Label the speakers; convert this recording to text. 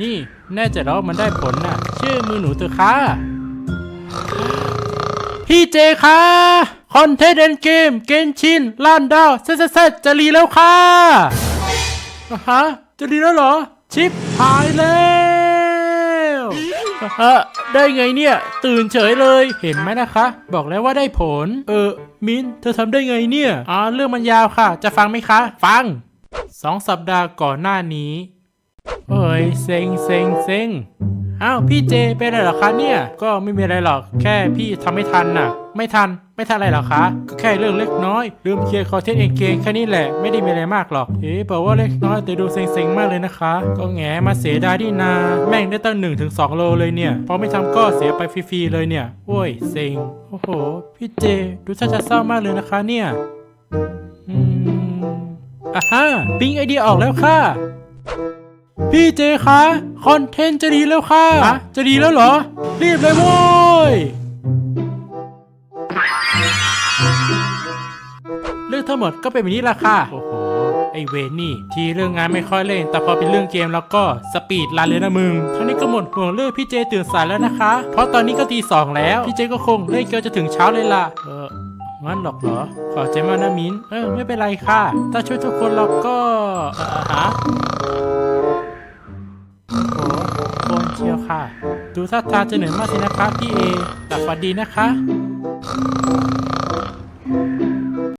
Speaker 1: นี่ แน่ใจแล้วมันได้ผลน่ะ ชื่อมือหนูเถอะค่ะ พี่เจค่ะคอนเทนต์เอนเกม เกนชินล้านดาวเซซเซจะรีแล้วค่ะอะฮะ จะรีแล้วเหรอ ชิปหายแล้วอะฮะได้ไงเนี่ย ตื่นเฉยเลยเห็นไหมนะคะ บอกแล้วว่าได้ผล เออ มินเธอทำได้ไงเนี่ยอ๋อเรื่องมันยาวค่ะ จะฟังไหมคะ ฟังสองสัปดาห์ก่อนหน้านี้ เอ้ยเซ็งเซ็งเซ็งอ้าวพี่เจเป็นอะไรหรอคะเนี่ย ก็ไม่มีอะไรหรอก แค่พี่ทำไม่ทันน่ะ ไม่ทัน ไม่ทันอะไรหรอคะ ก็แค่เรื่องเล็กน้อย ลืมเคลียร์คอเทนเองเกงแค่นี้แหละ ไม่ได้มีอะไรมากหรอก เอ๊ะบอกว่าเล็กน้อยแต่ดูเซ็งเซ็งมากเลยนะคะ ก็แงมาเสียดายดีนา แม่งได้ตั้งหนึ่งถึงสองโลเลยเนี่ย พอไม่ทำก็เสียไปฟรีๆเลยเนี่ย โอ้ยเซ็ง โอ้โห พี่เจ ดูชัดๆเศร้ามากเลยนะคะเนี่ย อืมอะฮะปิ๊งไอเดียออกแล้วค่ะ พี่เจคะคอนเทนต์จะดีแล้วค่ะจะดีแล้วเหรอ รีบเลยโว้ยเรื่องทั้งหมดก็เป็นแบบนี้ละค่ะ โอ้โห ไอเวนนี่ ทีเรื่องงานไม่ค่อยเล่น แต่พอเป็นเรื่องเกมแล้วก็สปีดรันเลยนะมึงทั้งนี้ก็หมดห่วงเรื่องพี่เจตื่นสายแล้วนะคะ เพราะตอนนี้ก็ตีสองแล้ว พี่เจก็คงเล่นเกมจะถึงเช้าเลยล่ะ เอองั้นหรอกเหรอ ขอใจมากนะมิ้นเออ ไม่เป็นไรค่ะ ถ้าช่วยทุกคนเราก็เอ่อฮะ ดูท่าทางจะเหนื่อยมากสินะคะพี่เอแต่ฝันดีนะคะ